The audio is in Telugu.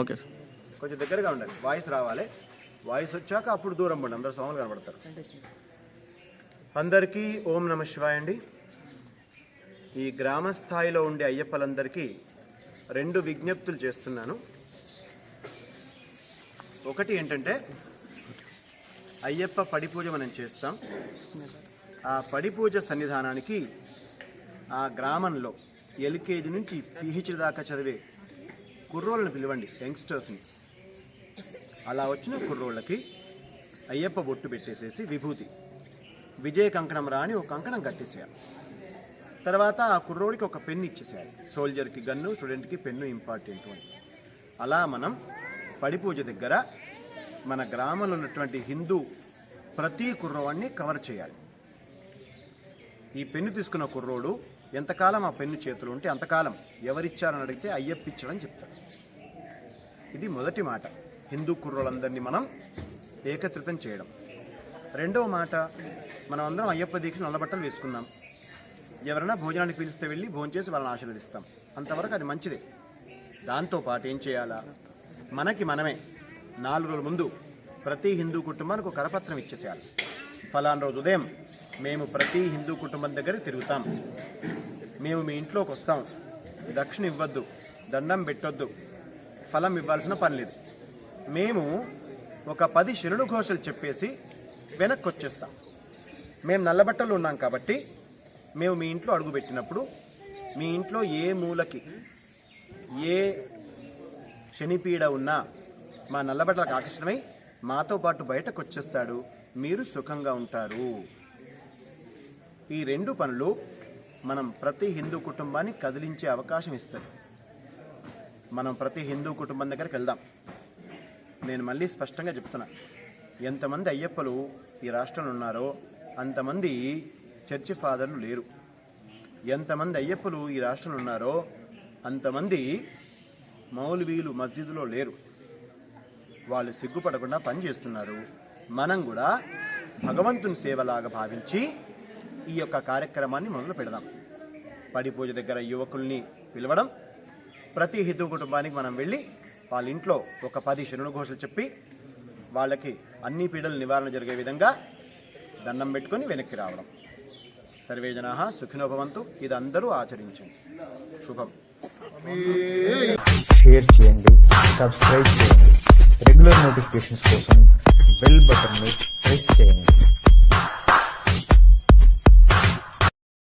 Okay sir. కొంచెం దగ్గరగా ఉండాలి వాయిస్ రావాలి. వాయిస్ వచ్చాక అప్పుడు దూరం పండి అందరు స్వాములు కనబడతారు. అందరికీ ఓం నమ శివాయ అండి. ఈ గ్రామ స్థాయిలో ఉండే అయ్యప్పలందరికీ రెండు విజ్ఞప్తులు చేస్తున్నాను. ఒకటి ఏంటంటే అయ్యప్ప పడి పూజ మనం చేస్తాం. ఆ పడి పూజ సన్నిధానానికి ఆ గ్రామంలో ఎల్కేజీ నుంచి పిహెచ్డి దాకా చదివే కుర్రోళ్ళని పిలవండి యంగ్స్టర్స్ని. అలా వచ్చిన కుర్రోళ్ళకి అయ్యప్ప బొట్టు పెట్టేసేసి విభూతి. విజయ కంకణం రాని ఒక కంకణం కట్టేసేయాలి. తర్వాత ఆ కుర్రోడికి ఒక పెన్ను ఇచ్చేసేయాలి. సోల్జర్కి గన్ను స్టూడెంట్కి పెన్ను ఇంపార్టెంట్ అని. అలా మనం పడిపూజ దగ్గర మన గ్రామంలో ఉన్నటువంటి హిందూ ప్రతి కుర్రోవాడిని కవర్ చేయాలి. ఈ పెన్ను తీసుకున్న కుర్రోడు ఎంతకాలం ఆ పెన్ను చేతులు ఉంటే అంతకాలం ఎవరిచ్చారని అడిగితే అయ్యప్ప ఇచ్చాడని చెప్తాడు. ఇది మొదటి మాట. హిందూ కుర్రోళ్ళందరినీ మనం ఏకత్రితం చేయడం. రెండవ మాట మనం అందరం అయ్యప్ప దీక్ష నల్లబట్టలు వేసుకుందాం. ఎవరైనా భోజనానికి పిలిస్తే వెళ్ళి భోజనం చేసి వాళ్ళని ఆశీర్వదిస్తాం. అంతవరకు అది మంచిదే. దాంతోపాటు ఏం చేయాలా? మనకి మనమే నాలుగు రోజుల ముందు ప్రతి హిందూ కుటుంబానికి ఒక కరపత్రం ఇచ్చేసేయాలి. ఫలానా రోజు ఉదయం మేము ప్రతి హిందూ కుటుంబం దగ్గర తిరుగుతాం. మేము మీ ఇంట్లోకి వస్తాం. దక్షిణ ఇవ్వద్దు. దండం పెట్టొద్దు. ఫలం ఇవ్వాల్సిన పని లేదు. మేము ఒక పది శరుణు ఘోషలు చెప్పేసి వెనక్కి వచ్చేస్తాం మేము నల్లబట్టలు ఉన్నాం కాబట్టి మేము మీ ఇంట్లో అడుగు పెట్టినప్పుడు మీ ఇంట్లో ఏ మూలకి ఏ శనిపీడ ఉన్నా మా నల్లబట్టలకు ఆకర్షణమై మాతో పాటు బయటకు వచ్చేస్తాడు మీరు సుఖంగా ఉంటారు. ఈ రెండు పనులు మనం ప్రతి హిందూ కుటుంబాన్ని కదిలించే అవకాశం ఇస్తుంది మనం ప్రతి హిందూ కుటుంబం దగ్గరికి వెళ్దాం. నేను మళ్ళీ స్పష్టంగా చెప్తున్నా. ఎంతమంది అయ్యప్పలు ఈ రాష్ట్రంలో ఉన్నారో అంతమంది చర్చి ఫాదర్లు లేరు. ఎంతమంది అయ్యప్పలు ఈ రాష్ట్రంలో ఉన్నారో అంతమంది మౌలవీలు మస్జిద్లో లేరు. వాళ్ళు సిగ్గుపడకుండా పనిచేస్తున్నారు మనం కూడా భగవంతుని సేవలాగా భావించి ఈ యొక్క కార్యక్రమాన్ని మొదలు పెడదాం. పడి పూజ దగ్గర యువకుల్ని పిలవడం ప్రతి హిందూ కుటుంబానికి మనం వెళ్ళి వాళ్ళ ఇంట్లో ఒక పది శరణు ఘోషలు చెప్పి వాళ్ళకి అన్ని పీడల నివారణ జరిగే విధంగా దండం పెట్టుకొని వెనక్కి రావడం. సర్వే జనా సుఖినోభవంతు ఇది అందరూ ఆచరించండి. శుభం. షేర్ చేయండి సబ్స్క్రైబ్ చేయండి. రెగ్యులర్ నోటిఫికేషన్స్ కోసం బెల్ బటన్ని ప్రెస్ చేయండి.